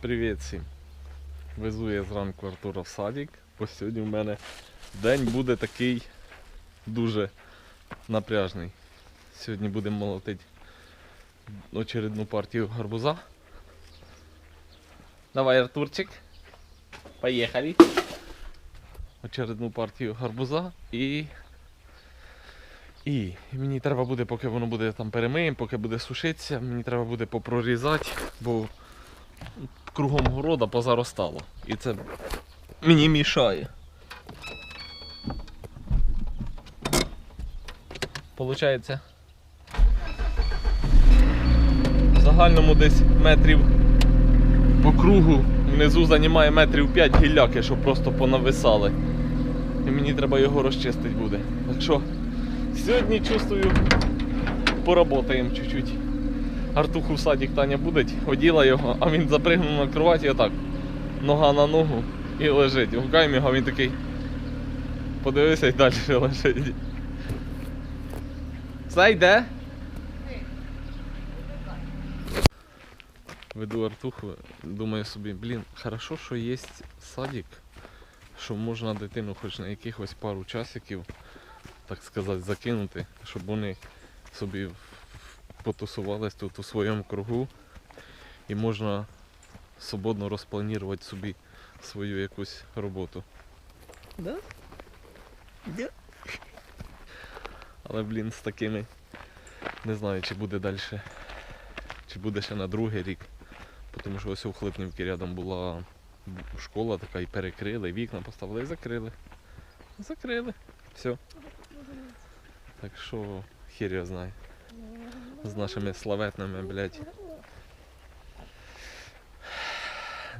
Привіт всім. Везу я зранку Артура в садик, бо сьогодні в мене день буде такий дуже напряжний. Сьогодні будемо молотити очередну партію гарбуза. Давай, Артурчик. Поїхали. Очередну партію гарбуза і. І, і мені треба буде, поки воно буде там перемиємо, поки буде сушитися, мені треба буде попрорізати, бо кругом города позаростало. І це мені мішає. Получається. В загальному десь метрів по кругу внизу займає метрів 5 гілляки, щоб просто понависали. І мені треба його розчистити буде. Так що сьогодні чувствую, поработаємо чуть-чуть. Артуху в садик Таня буде, оділа його, а він запригнув на кроваті отак. Нога на ногу і лежить. Гукаємо його, а він такий. Подивився і далі лежить. Все йде? Веду Артуху, думаю собі, блін, хорошо, що є садик, що можна дитину хоч на якихось пару часиків, так сказати, закинути, щоб вони собі потусувались тут у своєму кругу і можна свободно розпланувати собі свою якусь роботу. Да? Да. Але, блін, з такими не знаю, чи буде далі, чи буде ще на другий рік. Тому що ось у Хлипнівці рядом була школа така і перекрили, вікна поставили і закрили. Закрили. Все. Так що хір його знає. З нашими славетними, блядь.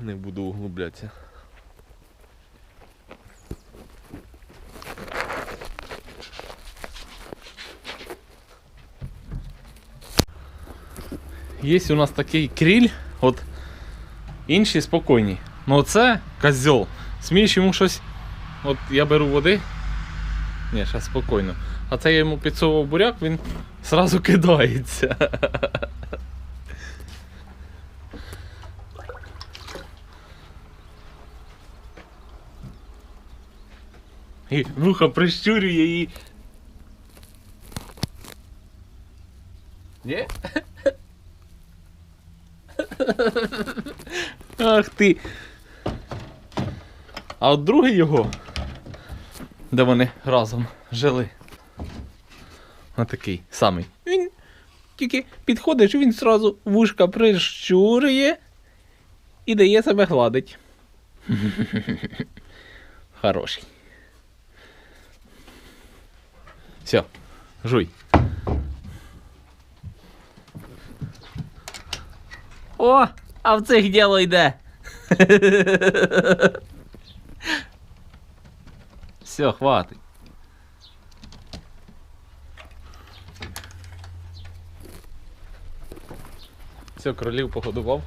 Не буду углублятися. Є у нас такий кріль, от інші спокійні. Ну оце козьол. Смієш йому щось. От я беру води. Ні, зараз спокійно. А це я йому підсовував буряк, він зразу кидається. І вухо прищурює її. Ні? Ах ти. А от другий його, де вони разом жили. Ось такий самий. Він тільки підходиш, він зразу вушка прищурює і дає себе гладить. Хороший. Все, жуй. О, а в цих діло йде. Все, хватить. Все, кролів погодував.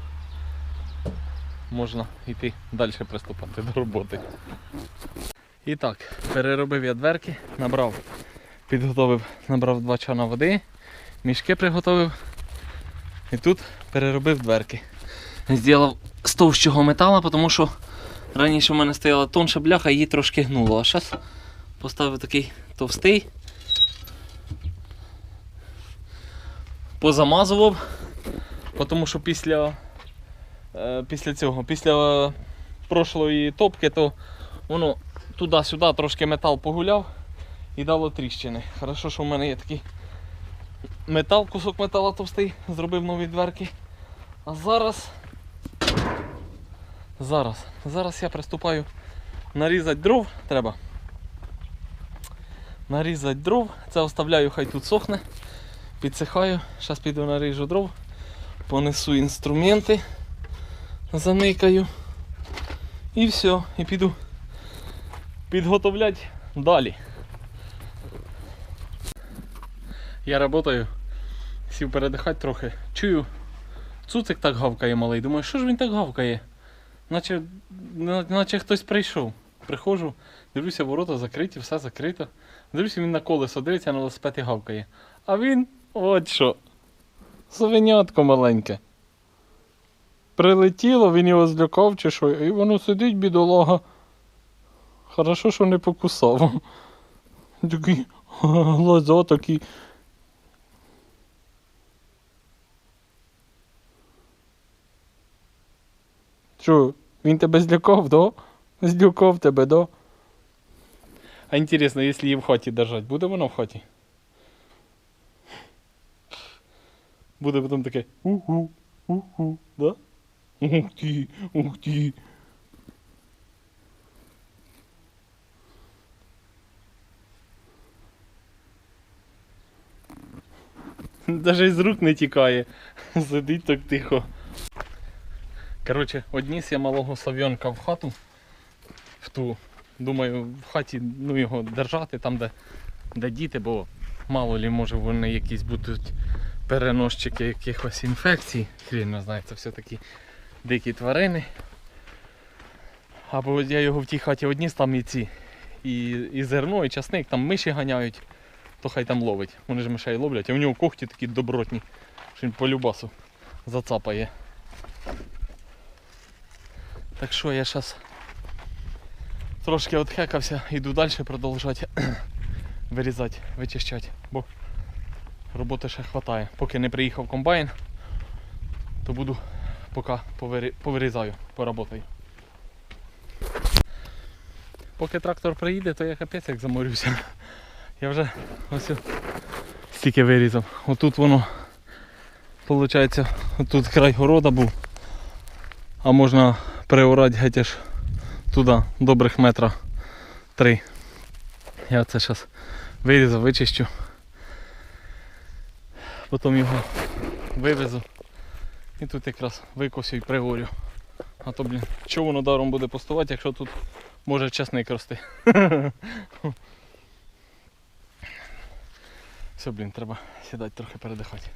Можна йти далі приступати до роботи. І так, переробив я дверки, набрав, підготовив, набрав два чана води, мішки приготовив. І тут переробив дверки. Зробив з товщого металу, тому що раніше в мене стояла тонша бляха, її трошки гнуло. А зараз поставив такий товстий. Позамазував. Тому що після, е, після цього, після е, прошлої топки, то воно туди-сюди трошки метал погуляв і дало тріщини. Хорошо, що в мене є такий метал, кусок металу товстий, зробив нові дверки. А зараз. Зараз. Зараз я приступаю нарізати дров треба. Нарізати дров. Це оставляю, хай тут сохне. Підсихаю. Зараз піду наріжу дров понесу інструменти, заникаю. І все, і піду підготовляти далі. Я працюю, сів передихати трохи. Чую, цуцик так гавкає малий. Думаю, що ж він так гавкає? Наче, наче хтось прийшов. Приходжу, дивлюся, ворота закриті, все закрито. Дивлюся, він на колесо дивиться, на велосипед і гавкає. А він от що. Совенятко маленьке. прилетіло, він його злякав чи що, і воно сидить, бідолага. Хорошо, що не покусав. Такі глаза такі. Що, він тебе злякав, да? Злякав тебе, да? А інтересно, якщо її в хаті держать, буде воно в хаті? Буде потім таке уху, уху, да? Ух ти, ух ти. Даже з рук не тікає. Сидить так тихо. Коротше, одніс я малого Сав'янка в хату. В ту. Думаю, в хаті ну, його держати там, де, де діти, бо мало лі може вони якісь будуть переносчики якихось інфекцій. Хрін не знає, це все-таки дикі тварини. Або я його в тій хаті одніс, там і ці. І, і зерно, і часник, там миші ганяють, то хай там ловить. Вони ж мишей ловлять, а у нього когті такі добротні, що він по любасу зацапає. Так що я зараз трошки отхекався, йду далі продовжувати вирізати, вичищати, бо роботи ще вистачає. Поки не приїхав комбайн, то буду поки повирізаю, поработаю. Поки трактор приїде, то я капець як заморюся. Я вже ось стільки вирізав. Отут воно, виходить, тут край города був. А можна приорати геть аж туди, добрих метра три. Я це зараз вирізав, вичищу. Потім його вивезу. І тут якраз викосю і пригорю. А то, блін, що воно даром буде пустувати, якщо тут може часник рости. Все, блін, треба сідати трохи передихати.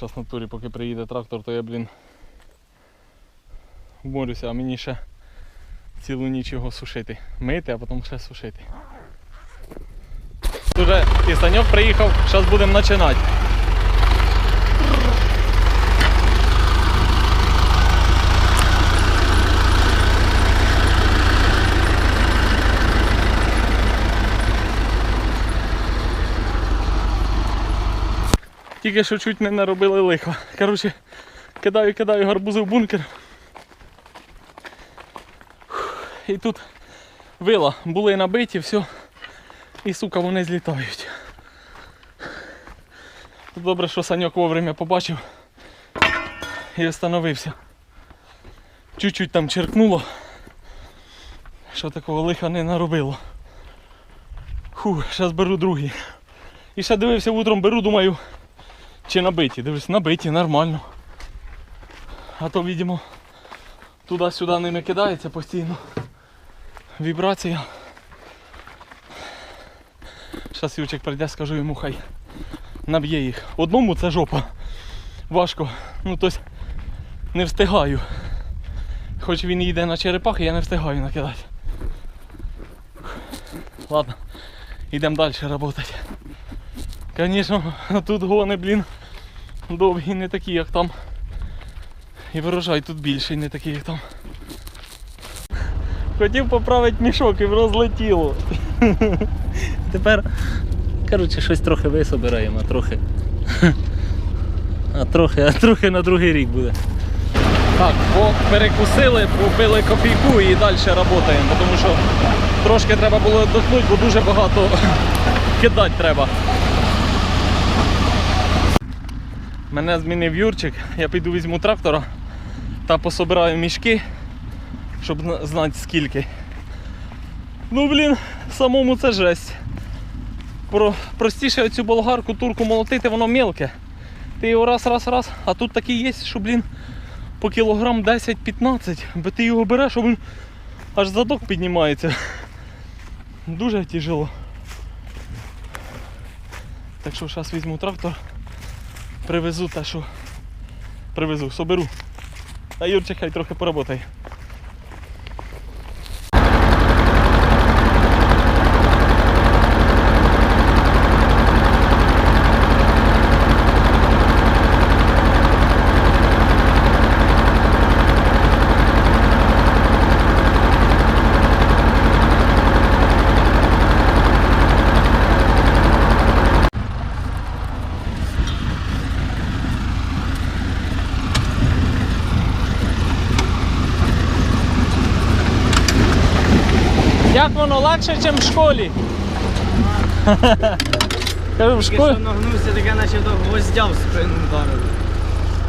Зараз на турі, поки приїде трактор, то я, блін, вморюся, а мені ще цілу ніч його сушити. Мити, а потім ще сушити. Тут вже і Саньок приїхав, зараз будемо починати. Тільки що чуть не наробили лихо. Коротше, кидаю, кидаю гарбузи в бункер. І тут вила були набиті, все. І сука вони злітають. Добре, що Саньок вовремя побачив і остановився. Чуть-чуть там черкнуло, що такого лиха не наробило. Фу, зараз беру другий. І ще дивився утром, беру, думаю, чи набиті. Дивлюсь, набиті, нормально. А то, видимо, туди-сюди ними кидається постійно. Вібрація. Зараз Юрчик прийде, скажу йому, хай наб'є їх. Одному це жопа. Важко. Ну тобто не встигаю. Хоч він йде на черепахи, я не встигаю накидати. Ладно, йдемо далі працювати. Звісно, тут гони, блін, довгі, не такі, як там. І врожай тут більший, не такий, як там. Хотів поправити мішок і розлетіло. Тепер, коротше, щось трохи висобираємо, а трохи. А трохи, а трохи на другий рік буде. Так, бо перекусили, побили копійку і далі працюємо, тому що трошки треба було віддохнути, бо дуже багато кидати треба. Мене змінив Юрчик, я піду візьму трактора та пособираю мішки, щоб знати скільки. Ну блін, самому це жесть. Про, простіше оцю болгарку турку молотити, воно мелке. Ти його раз, раз, раз, а тут такий є, що, блін, по кілограм 10-15, бо ти його береш, а він аж задок піднімається. Дуже тяжело. Так що зараз візьму трактор, привезу те, що привезу, соберу. А Юрчик хай трохи поработає. Як легше, ніж в школі? Кажу, в Тільки школі. що нагнувся, таке наче до гвоздя в спину вдарив.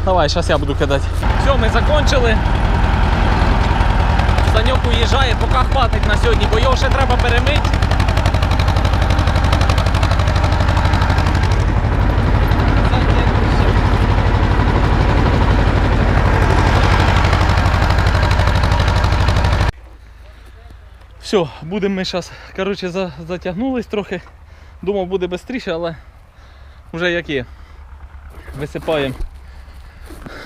Давай, зараз я буду кидати. Все, ми закончили. Саньок уїжджає, поки хватить на сьогодні, бо його ще треба перемити. Все, будемо ми зараз. Коротше, за, затягнулись трохи. Думав, буде швидше, але вже як є. Висипаємо.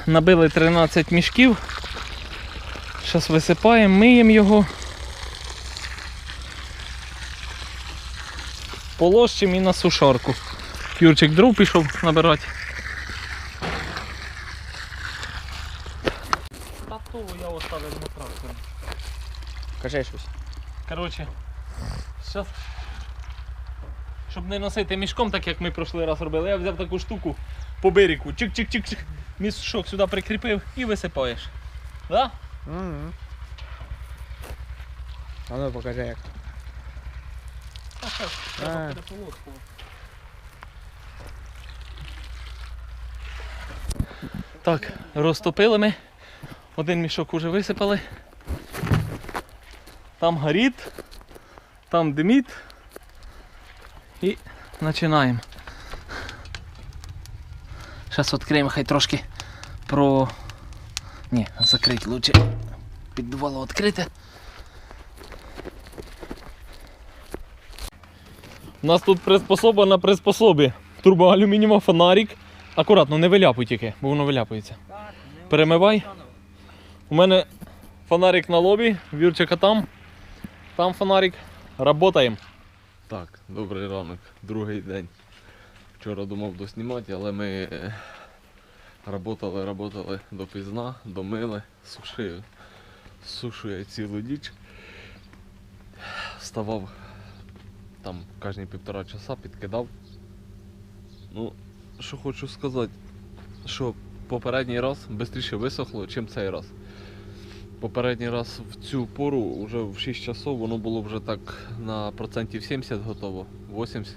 Набили 13 мішків. Зараз висипаємо, миємо його. Полощимо і на сушарку. Юрчик дров пішов набирати. Та то я оставив на трактор. Кажи щось. Коротше, зараз. Щоб не носити мішком, так як ми пройшли раз робили, я взяв таку штуку по берегу. Чик-чик-чик-чик. Мішок сюди прикріпив і висипаєш. Да? Угу. А ну покажи як. А. Так, розтопили ми. Один мішок уже висипали. Там горить, там димить. І починаємо. Зараз відкриємо, хай трошки про. Ні, закрити лучше. Піддувало відкрите. У нас тут приспособа на приспособі. Турбоалюмінієва фонарик. Акуратно, не виляпуй тільки, бо воно виляпується. Перемивай. У мене фонарик на лобі, Вірчика там. Там фонарик. Работаємо. Так, добрий ранок, другий день. Вчора думав доснімати, але ми е, работали, работали допізна, домили, сушив. Сушу я цілу ніч. Вставав там кожні півтора часа, підкидав. Ну, що хочу сказати, що попередній раз швидше висохло, ніж цей раз. Попередній раз в цю пору, вже в 6 часов, воно було вже так на процентів 70 готово, 80.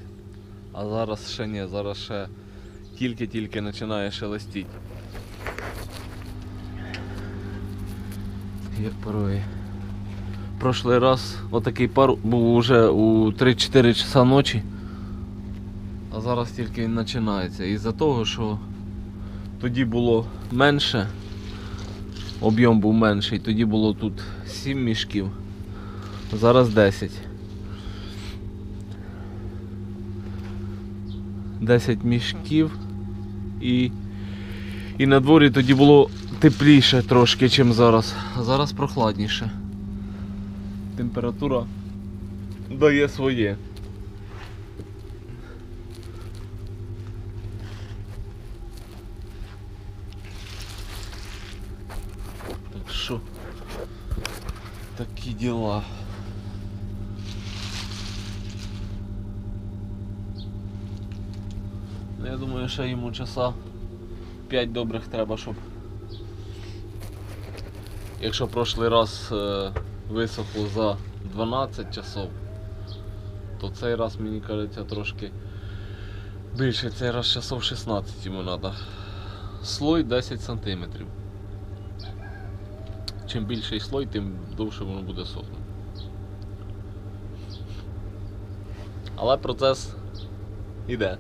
А зараз ще ні, зараз ще тільки-тільки починає шелестіти. Як парує. Прошлий раз отакий пар був уже у 3-4 часа ночі. А зараз тільки він починається. Із-за того, що тоді було менше, об'єм був менший, тоді було тут 7 мішків, зараз 10. 10 мішків і, і на дворі тоді було тепліше трошки, ніж зараз. А зараз прохладніше. Температура дає своє. Так що такі діла. Ну, Я думаю, ще йому часа 5 добрих треба, щоб. Якщо прошлий раз е, висохло за 12 часов, то цей раз мені кажеться трошки більше, цей раз часов 16 йому треба. Слой 10 сантиметрів. Чим більший слой, тим довше воно буде сохнути. Але процес іде.